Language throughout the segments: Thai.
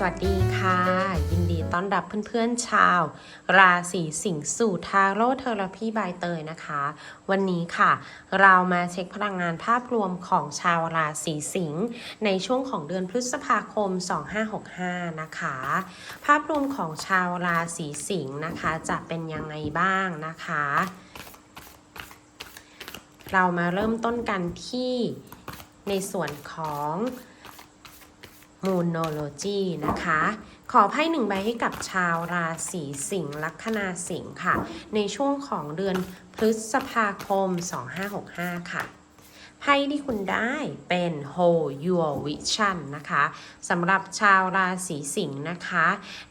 สวัสดีค่ะ ยินดีต้อนรับเพื่อนๆชาว ราศีสิงห์สู่ทาโร่เทอราพีบายเตยนะคะ วันนี้ค่ะ เรามาเช็คพลังงานภาพรวมของชาวราศีสิงห์ในช่วงของเดือนพฤษภาคม 2565 นะคะ ภาพรวมของชาวราศีสิงห์นะคะ จะเป็นยังไงบ้างนะคะ เรามาเริ่มต้นกันที่ในส่วนของ มูนโนโลจีนะคะ ขอไพ่หนึ่งใบให้กับชาวราศีสิงห์ลัคนาสิงห์ค่ะ ในช่วงของเดือนพฤษภาคม 2565 ค่ะไพ่ที่คุณได้เป็น Hold Your Vision นะคะสำหรับชาวราศีสิงห์นะคะ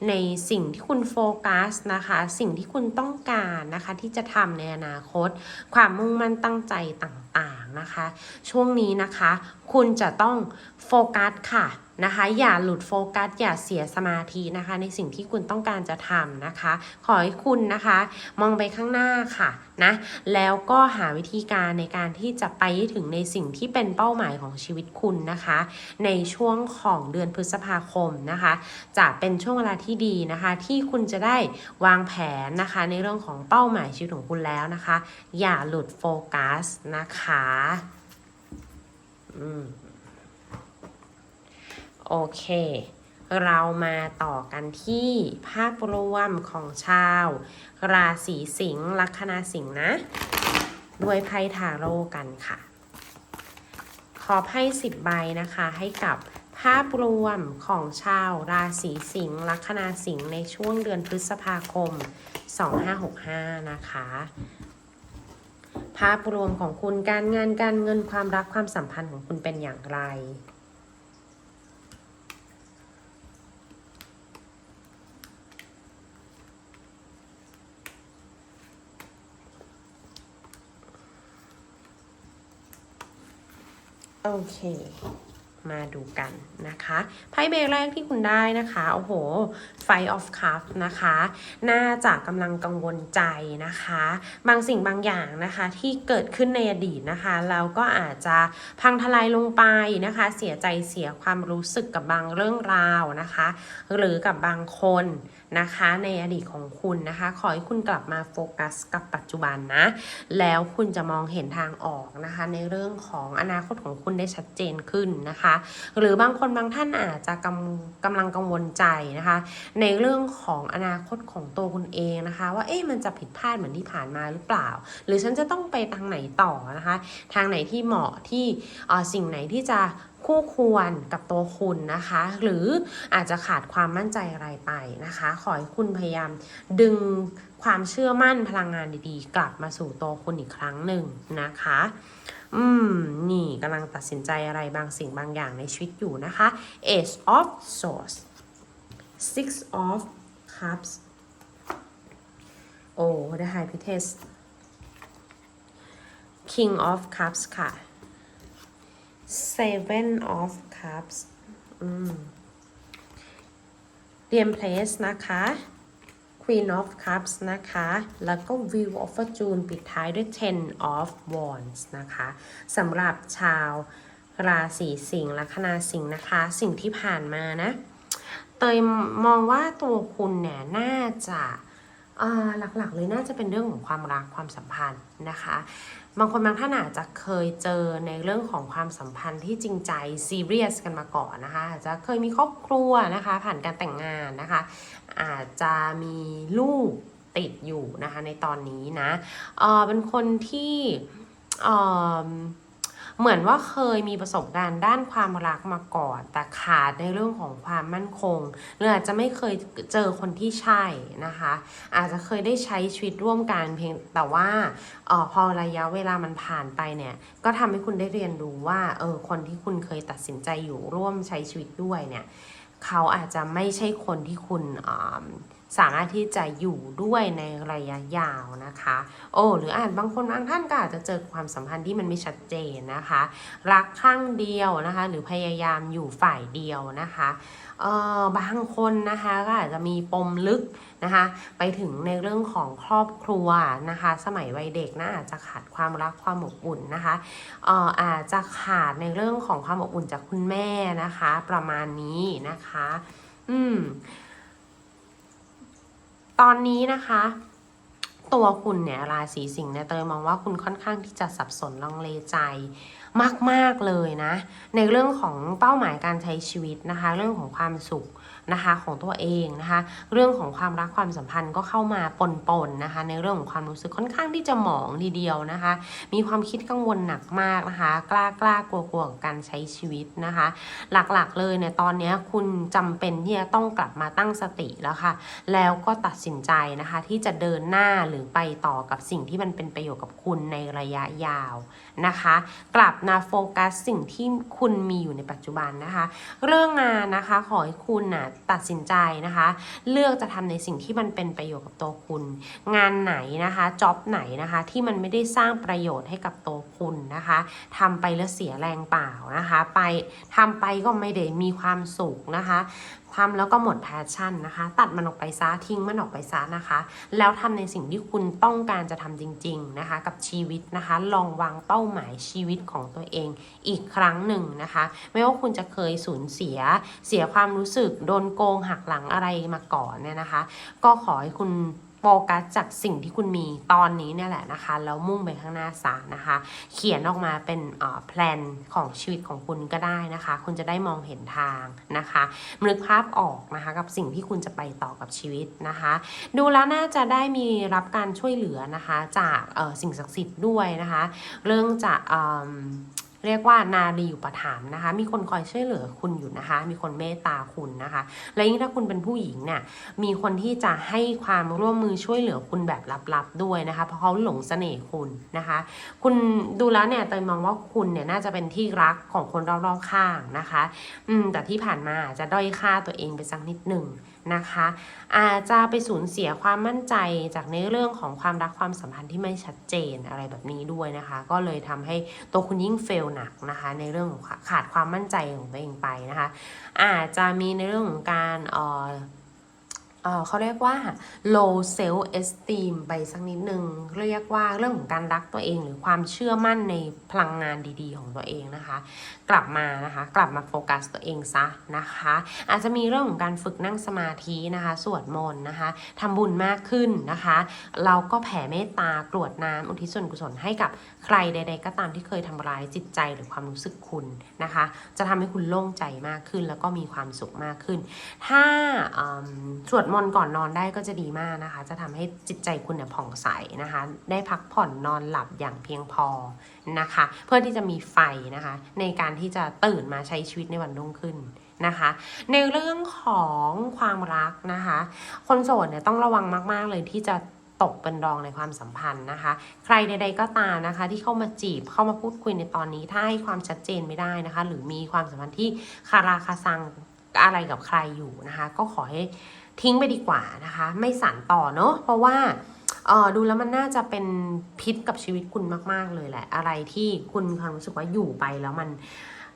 ในสิ่งที่คุณโฟกัสนะคะ สิ่งที่คุณต้องการนะคะที่จะทำในอนาคต ความมุ่งมั่นตั้งใจต่าง นะคะ ช่วงนี้นะคะ คุณจะต้องโฟกัสค่ะนะคะ อย่าหลุดโฟกัส อย่าเสียสมาธินะคะ ในสิ่งที่คุณต้องการจะทำนะคะ ขอให้คุณนะคะ มองไปข้างหน้าค่ะนะแล้วก็หาวิธีการในการที่จะไปถึงในสิ่งที่เป็นเป้าหมายของชีวิตคุณนะคะ ในช่วงของเดือนพฤษภาคมนะคะ จะเป็นช่วงเวลาที่ดีนะคะ ที่คุณจะได้วางแผนนะคะ ในเรื่องของเป้าหมายชีวิตของคุณแล้วนะคะ อย่าหลุดโฟกัสนะคะอืมโอเค เรามาต่อกันที่ภาพรวมของชาว ราศีสิงห์ลัคนาสิงห์นะ ด้วยไพ่ทาโร่กันค่ะ ขอไพ่สิบใบนะคะ ให้กับภาพรวมของชาวราศีสิงห์ลัคนาสิงห์ในช่วงเดือนพฤษภาคม 2565 นะคะ ภาพรวมของคุณการงานการเงินความรักความสัมพันธ์ของคุณเป็นอย่างไร โอเค มาดูกันนะคะไพ่เบรกแรกที่คุณได้นะคะโอ้โหไฟออฟคัพนะคะ น่าจะกำลังกังวลใจนะคะ บางสิ่งบางอย่างนะคะที่เกิดขึ้นในอดีตนะคะแล้วก็อาจจะพังทลายลงไปนะคะ เสียใจเสียความรู้สึกกับบางเรื่องราวนะคะ หรือกับบางคนนะคะ ในอดีตของคุณนะคะ ขอให้คุณกลับมาโฟกัสกับปัจจุบันนะ แล้วคุณจะมองเห็นทางออกนะคะ ในเรื่องของอนาคตของคุณได้ชัดเจนขึ้นนะคะ หรือบางคนบางท่านอาจจะกำกำลังกังวลใจนะคะ ในเรื่องของอนาคตของตัวคุณเองนะคะ ว่าเอ๊ะมันจะผิดพลาดเหมือนที่ผ่านมาหรือเปล่า หรือฉันจะต้องไปทางไหนต่อนะคะ ทางไหนที่เหมาะที่ออสิ่งไหนที่จะ คู่ควรกับตัวคุณนะคะ หรืออาจจะขาดความมั่นใจอะไรไปนะคะ ขอให้คุณพยายามดึงความเชื่อมั่นพลังงานดีๆ กลับมาสู่ตัวคุณอีกครั้งหนึ่งนะคะ อืม นี่กำลังตัดสินใจอะไรบางสิ่งบางอย่างในชีวิตอยู่นะคะ Ace of Swords Six of Cups โอ้ The High Priestess King of Cups ค่ะ Seven of Cups อืมเรียม Place นะคะ Queen of Cups นะคะ แล้วก็ Wheel of Fortune ปิดท้ายด้วย Ten of Wands นะคะสำหรับชาวราศีสิงห์ลัคนาสิงห์นะคะ สิ่งที่ผ่านมานะ เตยมองว่าตัวคุณเนี่ยน่าจะอ่อหลักๆเลยน่าจะเป็นเรื่องของความรักความสัมพันธ์นะคะ บางคนบางท่านอาจจะเคยเจอในเรื่องของความสัมพันธ์ที่จริงใจซีเรียสกันมาก่อนนะคะอาจจะเคยมีครอบครัวนะคะ ผ่านการแต่งงานนะคะ อาจจะมีลูกติดอยู่นะคะในตอนนี้นะเออเป็นคนที่เออ เหมือนว่าเคยมีประสบการณ์ด้านความรักมาก่อน แต่ขาดในเรื่องของความมั่นคงหรืออาจจะไม่เคยเจอคนที่ใช่นะคะ อาจจะเคยได้ใช้ชีวิตร่วมกันเพียงแต่ว่าออพอระยะเวลามันผ่านไปเนี่ย ก็ทำให้คุณได้เรียนรู้ว่าเออคนที่คุณเคยตัดสินใจอยู่ร่วมใช้ชีวิตด้วยเนี่ย เขาอาจจะไม่ใช่คนที่คุณอ่า สามารถที่จะอยู่ด้วยในระยะยาวนะคะ โอ้หรืออาจบางคนบางท่านก็อาจจะเจอความสัมพันธ์ที่มันไม่ชัดเจนนะคะ รักข้างเดียวนะคะ หรือพยายามอยู่ฝ่ายเดียวนะคะเอ่อบางคนนะคะก็อาจจะมีปมลึกนะคะ ไปถึงในเรื่องของครอบครัวนะคะ สมัยวัยเด็กนะอาจจะขาดความรักความอบอุ่นนะคะเอ่ออาจจะขาดในเรื่องของความอบอุ่นจากคุณแม่นะคะ ประมาณนี้นะคะ อืม ตอนนี้นะคะ ตัวคุณเนี่ยราศีสิงห์เนี่ยเตยมองว่าคุณค่อนข้างที่จะสับสนลังเลใจมาก ๆ เลยนะ ในเรื่องของเป้าหมายการใช้ชีวิตนะคะ เรื่องของความสุข นะคะของตัวเองนะคะ เรื่องของความรักความสัมพันธ์ก็เข้ามาปนๆนะคะ ในเรื่องของความรู้สึกค่อนข้างที่จะหมองทีเดียวนะคะ มีความคิดกังวลหนักมากนะคะ กล้ากล้ากลัวกลัวกับการใช้ชีวิตนะคะ หลักๆเลยเนี่ยตอนนี้คุณจำเป็นที่จะต้องกลับมาตั้งสติแล้วค่ะ แล้วก็ตัดสินใจนะคะที่จะเดินหน้าหรือไปต่อกับสิ่งที่มันเป็นประโยชน์กับคุณในระยะยาวนะคะ กลับมาโฟกัสสิ่งที่คุณมีอยู่ในปัจจุบันนะคะ เรื่องงานนะคะขอให้คุณน่ะตัดสินใจนะคะ เลือกจะทำในสิ่งที่มันเป็นประโยชน์กับตัวคุณ งานไหนนะคะจ็อบไหนนะคะที่มันไม่ได้สร้างประโยชน์ให้กับตัวคุณนะคะทำไปแล้วเสียแรงเปล่านะคะ ไปทำไปก็ไม่ได้มีความสุขนะคะทำแล้วก็หมดแพชชั่นนะคะ ตัดมันออกไปซะทิ้งมันออกไปซะนะคะ แล้วทำในสิ่งที่คุณต้องการจะทำจริง ๆนะคะ กับชีวิตนะคะ ลองวางเป้าหมายชีวิตของตัวเองอีกครั้งหนึ่งนะคะ ไม่ว่าคุณจะเคยสูญเสียเสียความรู้สึกโดนโกงหักหลังอะไรมาก่อนเนี่ยนะคะ ก็ขอให้คุณโฟกัสจากสิ่งที่คุณมีตอนนี้เนี่ยแหละนะคะ แล้วมุ่งไปข้างหน้าซะนะคะ เขียนออกมาเป็นอ่อแพลนของชีวิตของคุณก็ได้นะคะ คุณจะได้มองเห็นทางนะคะนึกภาพออกนะคะ กับสิ่งที่คุณจะไปต่อกับชีวิตนะคะ ดูแล้วน่าจะได้มีรับการช่วยเหลือนะคะ จากเอ่อสิ่งศักดิ์สิทธิ์ด้วยนะคะ เรื่องจาก เรียกว่านารีอุปถัมภ์นะคะ มีคนคอยช่วยเหลือคุณอยู่นะคะ มีคนเมตตาคุณนะคะ และยิ่งถ้าคุณเป็นผู้หญิงเนี่ยมีคนที่จะให้ความร่วมมือช่วยเหลือคุณแบบลับๆด้วยนะคะ เพราะเขาหลงเสน่ห์คุณนะคะ คุณดูแล้วเนี่ยเตยมองว่าคุณเนี่ยน่าจะเป็นที่รักของคนรอบๆข้างนะคะ อืมแต่ที่ผ่านมาจะด้อยค่าตัวเองไปสักนิดหนึ่ง นะคะ อาจจะไปสูญเสียความมั่นใจจากในเรื่องของความรักความสัมพันธ์ที่ไม่ชัดเจนอะไรแบบนี้ด้วยนะคะ ก็เลยทำให้ตัวคุณยิ่งเฟลหนักนะคะ ในเรื่องของขาดความมั่นใจของตัวเองไปนะคะ อาจจะมีในเรื่องของการเอ่อ เขาเรียกว่า low self esteem ไปสักนิดนึง เรียกว่าเรื่องของการรักตัวเอง หรือความเชื่อมั่นในพลังงานดีๆ ของตัวเองนะคะ กลับมานะคะ กลับมาโฟกัสตัวเองซะนะคะ อาจจะมีเรื่องของการฝึกนั่งสมาธินะคะ สวดมนต์นะคะทำบุญมากขึ้นนะคะ เราก็แผ่เมตตากรวดน้ำอุทิศส่วนกุศลให้กับใครใด ๆ ก็ตามที่เคยทำร้ายจิตใจหรือความรู้สึกคุณนะคะ จะทำให้คุณโล่งใจมากขึ้นแล้วก็มีความสุขมากขึ้น ถ้าสวดมนต์ก่อนนอนได้ก็จะดีมากนะคะ จะทำให้จิตใจคุณเนี่ยผ่องใสนะคะ ได้พักผ่อนนอนหลับอย่างเพียงพอนะคะ เพื่อที่จะมีไฟนะคะ ในการที่จะตื่นมาใช้ชีวิตในวันรุ่งขึ้นนะคะ ในเรื่องของความรักนะคะ คนโสดเนี่ยต้องระวังมาก ๆ เลยที่จะตกเป็นรองในความสัมพันธ์นะคะ ใครใด ๆก็ตามนะคะ ที่เข้ามาจีบเข้ามาพูดคุยในตอนนี้ถ้าให้ความชัดเจนไม่ได้นะคะ หรือมีความสัมพันธ์ที่คาราคาซังอะไรกับใครอยู่นะคะ ก็ขอให้ ทิ้งไปดีกว่านะคะ ไม่สานต่อเนาะเพราะว่าเออดูแล้วมันน่าจะเป็นพิษกับชีวิตคุณมาก ๆ เลยแหละ อะไรที่คุณความรู้สึกว่าอยู่ไปแล้วมัน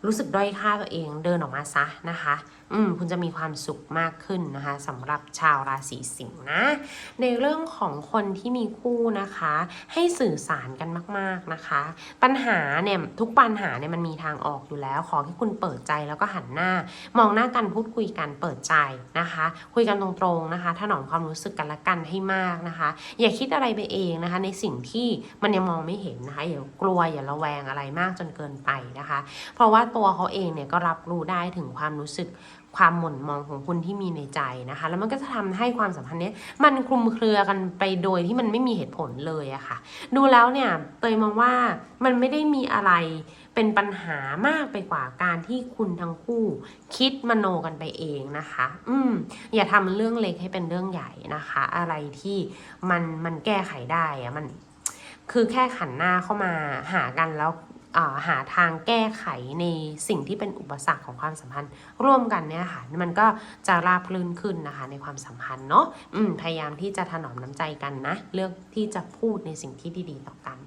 รู้สึกด้อยค่าตัวเองเดินออกมาซะนะคะ อืมคุณจะมีความสุขมากขึ้นนะคะสำหรับชาวราศีสิงห์นะ ในเรื่องของคนที่มีคู่นะคะ ให้สื่อสารกันมาก ๆนะคะ ปัญหาเนี่ยทุกปัญหาเนี่ยมันมีทางออกอยู่แล้ว ขอให้คุณเปิดใจแล้วก็หันหน้า มองหน้ากันพูดคุยกันเปิดใจนะคะ คุยกันตรงๆนะคะ ถนอมความรู้สึกกันละกันให้มากนะคะ อย่าคิดอะไรไปเองนะคะ ในสิ่งที่มันยังมองไม่เห็นนะคะอย่ากลัวอย่าระแวงอะไรมากจนเกินไปนะคะ เพราะว่าตัวเขาเองเนี่ยก็รับรู้ได้ถึงความรู้สึกความหม่นมองของคุณที่มีในใจนะคะ แล้วมันก็จะทำให้ความสัมพันธ์เนี้ยมันคลุมเครือกันไปโดยที่มันไม่มีเหตุผลเลยอะค่ะ ดูแล้วเนี่ยเตยมองว่ามันไม่ได้มีอะไรเป็นปัญหามากไปกว่าการที่คุณทั้งคู่คิดมโนกันไปเองนะคะ อืม อย่าทำเรื่องเล็กให้เป็นเรื่องใหญ่นะคะ อะไรที่มันมันแก้ไขได้อะมันคือแค่ขันหน้าเข้ามาหากันแล้ว หาทางแก้ไขในสิ่งที่เป็นอุปสรรคของความสัมพันธ์ ร่วมกันเนี่ยค่ะมันก็จะราบรื่นขึ้นนะคะในความสัมพันธ์เนาะพยายามที่จะถนอมน้ำใจกันนะ เลือกที่จะพูดในสิ่งที่ดีๆ ต่อกัน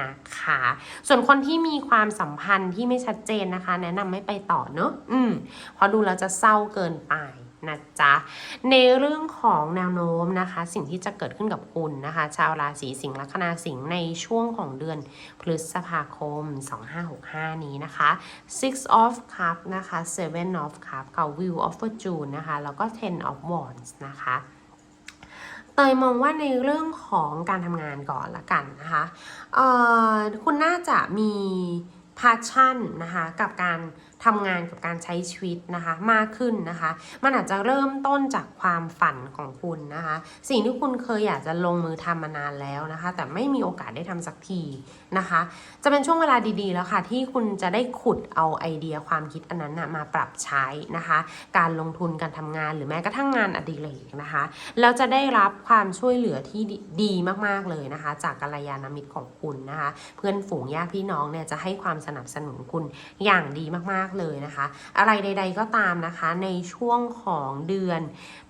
นะคะ ส่วนคนที่มีความสัมพันธ์ที่ไม่ชัดเจนนะคะ แนะนำไม่ไปต่อเนาะอืมเพราะดูแล้วจะเศร้าเกินไป นะจ๊ะในเรื่องของแนวโน้มนะคะ สิ่งที่จะเกิดขึ้นกับคุณนะคะ ชาวราศีสิงห์ลัคนาสิงห์ในช่วงของเดือนพฤษภาคม 2565 นี้นะคะ six of cup นะคะ seven of cup กับ wheel of fortune นะคะ แล้วก็ ten of wands นะคะเตยมองว่าในเรื่องของการทำงานก่อนละกันนะคะคุณน่าจะมี passion นะคะกับการ ทำงานกับการใช้ชีวิตนะคะมากขึ้นนะคะ มันอาจจะเริ่มต้นจากความฝันของคุณนะคะ สิ่งที่คุณเคยอยากจะลงมือทำมานานแล้วนะคะ แต่ไม่มีโอกาสได้ทำสักทีนะคะ จะเป็นช่วงเวลาดีๆแล้วค่ะ ที่คุณจะได้ขุดเอาไอเดียความคิดอันนั้นนะมาปรับใช้นะคะ การลงทุนการทำงานหรือแม้กระทั่งงานอดิเรกนะคะแล้วจะได้รับความช่วยเหลือที่ดีดีมากๆเลยนะคะ จากกัลยาณมิตรของคุณนะคะ เพื่อนฝูงญาติพี่น้องเนี่ยจะให้ความสนับสนุนคุณอย่างดีมากๆเลยนะคะ อะไรใด ๆ ก็ตามนะคะ ในช่วงของเดือน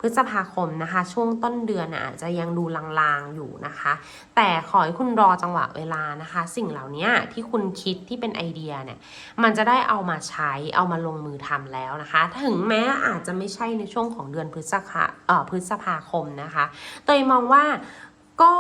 พฤษภาคมนะคะ ช่วงต้นเดือนอาจจะยังดูลางๆอยู่นะคะ แต่ขอให้คุณรอจังหวะเวลานะคะ สิ่งเหล่านี้ที่คุณคิดที่เป็นไอเดียเนี่ยมันจะได้เอามาใช้เอามาลงมือทำแล้วนะคะ ถึงแม้อาจจะไม่ใช่ในช่วงของเดือนพฤษภาเอ่อพฤษภาคมนะคะเตยมองว่าก็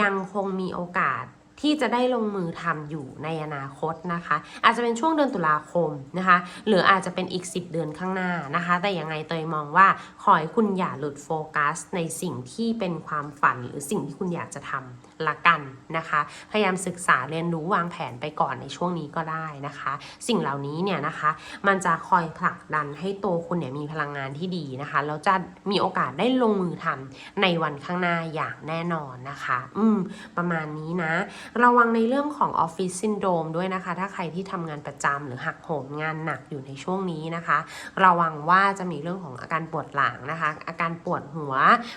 ยังคงมีโอกาส ที่จะได้ลงมือทำอยู่ในอนาคตนะคะ อาจจะเป็นช่วงเดือนตุลาคมนะคะ หรืออาจจะเป็นอีก 10 เดือนข้างหน้านะคะ แต่ยังไงเตยมองว่าขอให้คุณอย่าหลุดโฟกัส ในสิ่งที่เป็นความฝันหรือสิ่งที่คุณอยากจะทำละกันนะคะ พยายามศึกษาเรียนรู้วางแผนไปก่อนในช่วงนี้ก็ได้นะคะ สิ่งเหล่านี้เนี่ยนะคะ มันจะคอยผลักดันให้ตัวคุณเนี่ยมีพลังงานที่ดีนะคะแล้วจะมีโอกาสได้ลงมือทำในวันข้างหน้าอย่างแน่นอนนะคะ อืม ประมาณนี้นะ ระวังในเรื่องของออฟฟิศซินโดรมด้วยนะคะ ถ้าใครที่ทำงานประจำหรือหักโหมงานหนักอยู่ในช่วงนี้นะคะ ระวังว่าจะมีเรื่องของอาการปวดหลังนะคะ อาการปวดหัว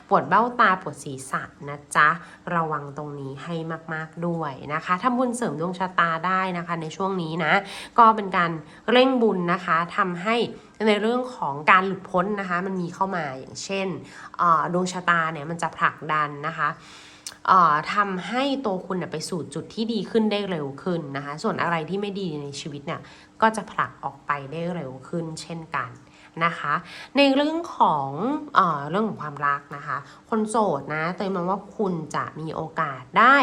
ปวดเบ้าตาปวดศีรษะนะจ๊ะระวังตรงนี้ให้มาก ๆด้วยนะคะทำบุญเสริมดวงชะตาได้นะคะ ในช่วงนี้นะ ก็เป็นการเร่งบุญนะคะทำให้ในเรื่องของการหลุดพ้นนะคะ มันมีเข้ามาอย่างเช่นดวงชะตาเนี่ยมันจะผลักดันนะคะทำให้ตัวคุณไปสู่จุดที่ดีขึ้นได้เร็วขึ้นนะคะ ส่วนอะไรที่ไม่ดีในชีวิตเนี่ยก็จะผลักออกไปได้เร็วขึ้นเช่นกัน นะคะ ในเรื่องของเออเรื่องของความรักนะคะ คนโสดนะเตยมองว่าคุณจะมีโอกาสได้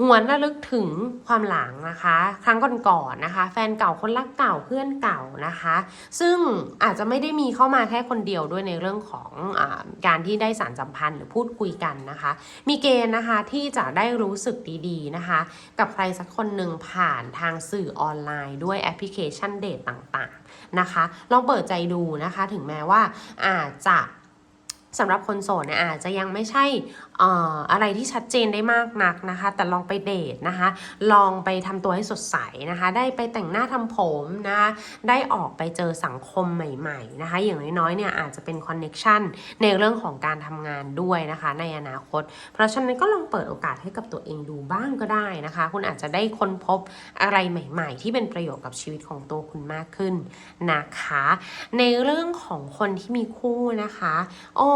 หวนระลึกถึงความหลังนะคะ ครั้งก่อนๆนะคะ แฟนเก่าคนรักเก่าเพื่อนเก่านะคะ ซึ่งอาจจะไม่ได้มีเข้ามาแค่คนเดียวด้วยในเรื่องของอการที่ได้สารสัมพันธ์หรือพูดคุยกันนะคะ มีเกณฑ์นะคะที่จะได้รู้สึกดีๆนะคะ กับใครสักคนหนึ่งผ่านทางสื่อออนไลน์ด้วยแอปพลิเคชันเดทต่างๆนะคะลองเปิดใจดูนะคะ ถึงแม้ว่าอาจจะสำหรับคนโสดเนี่ยอาจจะยังไม่ใช่อ่ออะไรที่ชัดเจนได้มากนักนะคะ แต่ลองไปเดทนะคะ ลองไปทำตัวให้สดใสนะคะ ได้ไปแต่งหน้าทำผมนะคะได้ออกไปเจอสังคมใหม่ๆนะคะ อย่างน้อยๆเนี่ยอาจจะเป็นคอนเน็ชันในเรื่องของการทำงานด้วยนะคะ ในอนาคต เพราะฉะนั้นก็ลองเปิดโอกาสให้กับตัวเองดูบ้างก็ได้นะคะ คุณอาจจะได้ค้นพบอะไรใหม่ ๆ ที่เป็นประโยชน์กับชีวิตของตัวคุณมากขึ้นนะคะ ในเรื่องของคนที่มีคู่นะคะ โอ้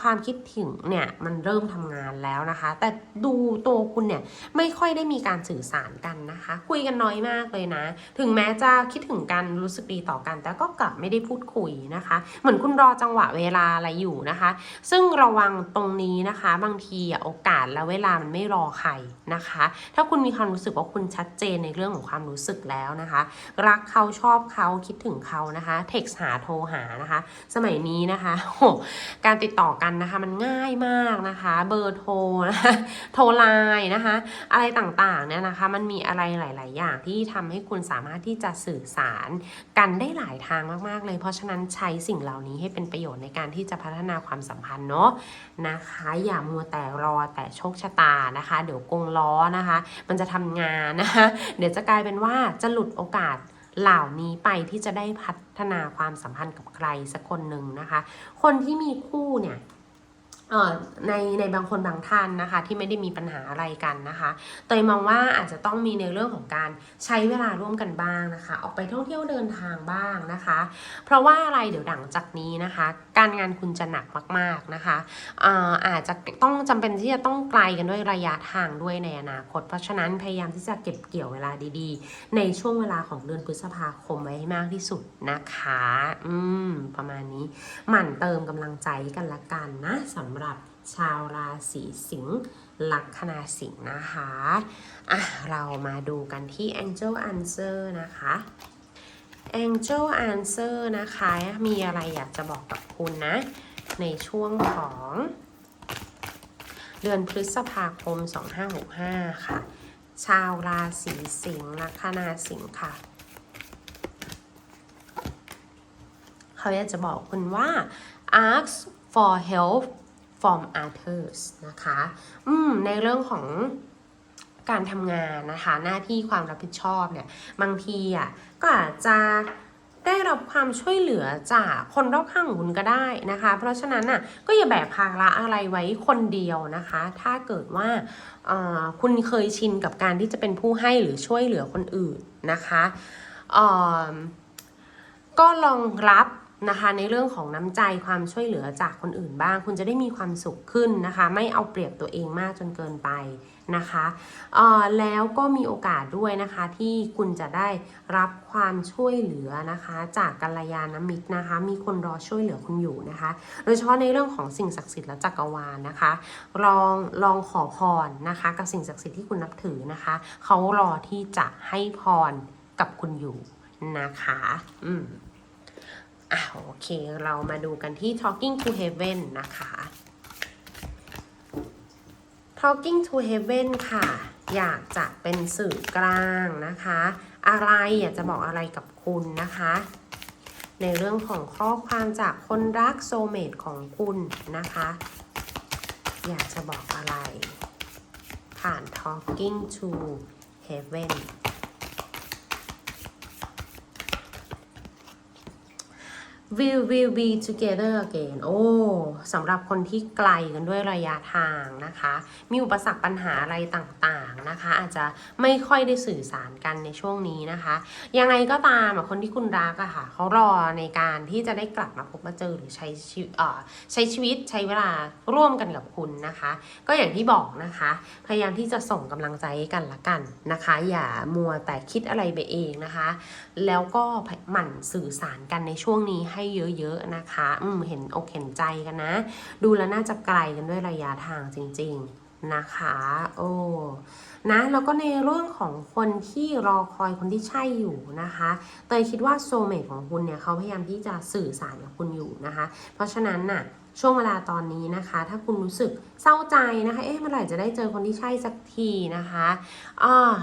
ความคิดถึงเนี่ยมันเริ่มทำงานแล้วนะคะ แต่ดูตัวคุณเนี่ยไม่ค่อยได้มีการสื่อสารกันนะคะ คุยกันน้อยมากเลยนะ ถึงแม้จะคิดถึงกันรู้สึกดีต่อกัน แต่ก็กลับไม่ได้พูดคุยนะคะ เหมือนคุณรอจังหวะเวลาอะไรอยู่นะคะ ซึ่งระวังตรงนี้นะคะ บางทีอะโอกาสและเวลามันไม่รอใครนะคะ ถ้าคุณมีความรู้สึกว่าคุณชัดเจนในเรื่องของความรู้สึกแล้วนะคะ รักเขาชอบเขาคิดถึงเขานะคะเท็กซ์หาโทรหานะคะ สมัยนี้นะคะโหการติดต่อกันนะคะมันง่ายมากนะคะเบอร์โทรนะคะโทรไลน์นะคะ อะไรต่างๆเนี่ยนะคะ มันมีอะไรหลาย ๆ อย่างที่ทำให้คุณสามารถที่จะสื่อสารกันได้หลายทางมากๆ เลย เพราะฉะนั้นใช้สิ่งเหล่านี้ให้เป็นประโยชน์ในการที่จะพัฒนาความสัมพันธ์เนาะนะคะ อย่ามัวแต่รอแต่โชคชะตานะคะ เดี๋ยวกงล้อนะคะ มันจะทำงานนะคะ เดี๋ยวจะกลายเป็นว่าจะหลุดโอกาสเหล่านี้ไปที่จะได้พัฒนาความสัมพันธ์กับใครสักคนหนึ่งนะคะ คนที่มีคู่เนี่ย ในในบางคนบางท่านนะคะ ที่ไม่ได้มีปัญหาอะไรกันนะคะเตยมองว่าอาจจะต้องมีในเรื่องของการใช้เวลาร่วมกันบ้างนะคะ ออกไปท่องเที่ยวเดินทางบ้างนะคะ เพราะว่าอะไรเดี๋ยวหลังจากนี้นะคะ การงานคุณจะหนักมากๆนะคะอาอาจจะต้องจำเป็นที่จะต้องไกลกันด้วยระยะทางด้วยในอนาคต เพราะฉะนั้นพยายามที่จะเก็บเกี่ยวเวลาดีๆ ในช่วงเวลาของเดือนพฤษภาคมไว้ให้มากที่สุดนะคะ อืมประมาณนี้หมั่นเติมกำลังใจกันละกันนะสำหรับชาวราศีสิงห์ลัคนาสิงห์นะคะอะเรามาดูกันที่ Angel Answer นะคะ Angel Answer นะคะ มีอะไรอยากจะบอกกับคุณนะ ในช่วงของ เดือนพฤษภาคม 2565 ค่ะ ชาวราศีสิงห์ลัคนาสิงห์ค่ะเขาอยากจะบอกคุณว่า ask for help from others นะคะอืมในเรื่องของการทำงานนะคะ หน้าที่ความรับผิดชอบเนี่ย บางทีอะก็อาจจะได้รับความช่วยเหลือจากคนรอบข้างของคุณก็ได้นะคะ เพราะฉะนั้นน่ะก็อย่าแบกภาระอะไรไว้คนเดียวนะคะ ถ้าเกิดว่าคุณเคยชินกับการที่จะเป็นผู้ให้หรือช่วยเหลือคนอื่นนะคะก็ลองรับ นะคะ ในเรื่องของน้ำใจความช่วยเหลือจากคนอื่นบ้าง คุณจะได้มีความสุขขึ้นนะคะ ไม่เอาเปรียบตัวเองมากจนเกินไปนะคะเอ่อแล้วก็มีโอกาสด้วยนะคะที่คุณจะได้รับความช่วยเหลือนะคะ จากกัลยาณมิตรนะคะ มีคนรอช่วยเหลือคุณอยู่นะคะ โดยเฉพาะในเรื่องของสิ่งศักดิ์สิทธิ์และจักรวาลนะคะ ลองลองขอพรนะคะ กับสิ่งศักดิ์สิทธิ์ที่คุณนับถือนะคะเขารอที่จะให้พรกับคุณอยู่นะคะ อืม อะโอเค เรามาดูกันที่ Talking to Heaven นะคะ Talking to Heaven ค่ะ อยากจะเป็นสื่อกลางนะคะ อะไรอยากจะบอกอะไรกับคุณนะคะ ในเรื่องของข้อความจากคนรักโซเมตของคุณนะคะ อยากจะบอกอะไร ผ่าน Talking to Heaven will will be together again โอ้สำหรับคนที่ไกลกันด้วยระยะทางนะคะ มีอุปสรรคปัญหาอะไรต่างๆนะคะ อาจจะไม่ค่อยได้สื่อสารกันในช่วงนี้นะคะ ยังไงก็ตามคนที่คุณรักอะค่ะเขารอในการที่จะได้กลับมาพบมาเจอหรือใช้ชีวิตเอ่อใช้ชีวิตใช้เวลาร่วมกันกับคุณนะคะ ก็อย่างที่บอกนะคะ พยายามที่จะส่งกำลังใจให้กันละกันนะคะ อย่ามัวแต่คิดอะไรไปเองนะคะ แล้วก็หมั่นสื่อสารกันในช่วงนี้ให้ให้เยอะๆนะคะ อืมเห็นอกเห็นใจกันนะ ดูแล้วน่าจะไกลกันด้วยระยะทางจริง ๆนะคะ โอ้นะแล้วก็ในเรื่องของคนที่รอคอยคนที่ใช่อยู่นะคะเตยคิดว่าโซเมตของคุณเนี่ยเขาพยายามที่จะสื่อสารกับคุณอยู่นะคะ เพราะฉะนั้นน่ะช่วงเวลาตอนนี้นะคะ ถ้าคุณรู้สึกเศร้าใจนะคะ เอ๊ะเมื่อไหร่จะได้เจอคนที่ใช่สักทีนะคะอ่า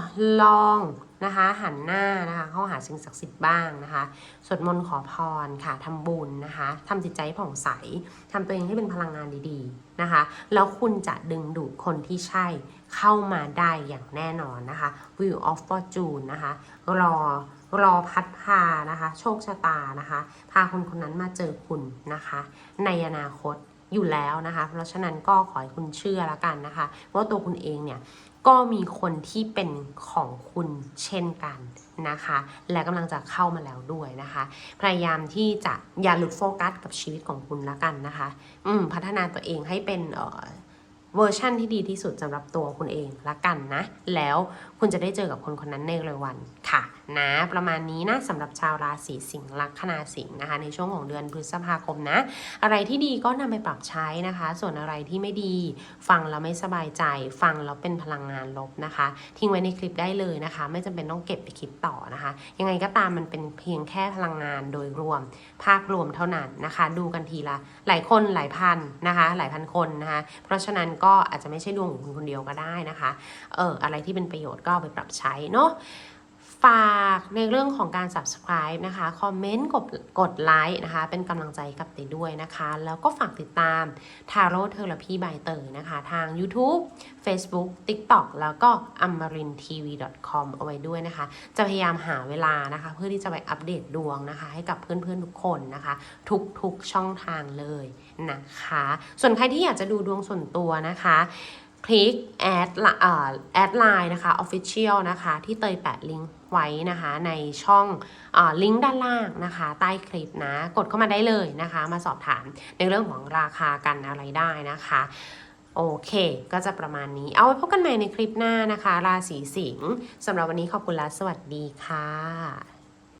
ลอง นะคะหันหน้านะคะเข้าหาสิ่งศักดิ์สิทธิ์บ้างนะคะสวดมนต์ขอพรค่ะทำบุญนะคะทำจิตใจให้ผ่องใสทำตัวเองให้เป็นพลังงานดีๆนะคะแล้วคุณจะดึงดูดคนที่ใช่เข้ามาได้อย่างแน่นอนนะคะ Wheel of Fortune นะคะรอรอพัดพานะคะ โชคชะตานะคะ พาคนคนนั้นมาเจอคุณนะคะ ในอนาคตอยู่แล้วนะคะ เพราะฉะนั้นก็ขอให้คุณเชื่อละกันนะคะ ว่าตัวคุณเองเนี่ย ก็มีคนที่เป็นของคุณเช่นกันนะคะ และกำลังจะเข้ามาแล้วด้วยนะคะ พยายามที่จะอย่าหลุดโฟกัสกับชีวิตของคุณละกันนะคะ อืมพัฒนาตัวเองให้เป็นเอ่อเวอร์ชั่นที่ดีที่สุดสำหรับตัวคุณเองละกันนะ แล้วคุณจะได้เจอกับคนคนนั้นในเร็ววัน ค่ะนะประมาณนี้นะสำหรับชาวราศีสิงห์ลัคนาสิงห์นะคะในช่วงของเดือนพฤษภาคมนะ อะไรที่ดีก็นำไปปรับใช้นะคะ ส่วนอะไรที่ไม่ดี ฟังแล้วไม่สบายใจ ฟังแล้วเป็นพลังงานลบนะคะ ทิ้งไว้ในคลิปได้เลยนะคะ ไม่จำเป็นต้องเก็บไปคิดต่อนะคะ ยังไงก็ตามมันเป็นเพียงแค่พลังงานโดยรวม ภาพรวมเท่านั้นนะคะ ดูกันทีละหลายคนหลายพันนะคะ หลายพันคนนะคะเพราะฉะนั้นก็อาจจะไม่ใช่ดวงของคุณคนเดียวก็ได้นะคะเอออะไรที่เป็นประโยชน์ก็เอาไปปรับใช้เนาะ ฝากในเรื่องของการ subscribe นะคะ คอมเมนต์กดกดไลค์นะคะ เป็นกำลังใจกับเตด้วยนะคะ แล้วก็ฝากติดตาม Tarot Therapy by เตยนะคะ ทาง YouTube Facebook TikTok แล้วก็ amarintv.com เอาไว้ด้วยนะคะ จะพยายามหาเวลานะคะ เพื่อที่จะไปอัปเดตดวงนะคะ ให้กับเพื่อนๆทุกคนนะคะ ทุกๆช่องทางเลยนะคะ ส่วนใครที่อยากจะดูดวงส่วนตัวนะคะ คลิกแอดแอดไลน์นะคะ Official นะคะ ที่เตยแปะลิงก์ไว้นะคะในช่องอลิงก์ด้านล่างนะคะ ใต้คลิปนะ กดเข้ามาได้เลยนะคะ มาสอบถามในเรื่องของราคากันอะไรได้นะคะ โอเค ก็จะประมาณนี้เอาไว้พบกันใหม่ในคลิปหน้านะคะ ราศีสิงห์สำหรับวันนี้ขอบคุณและสวัสดีค่ะ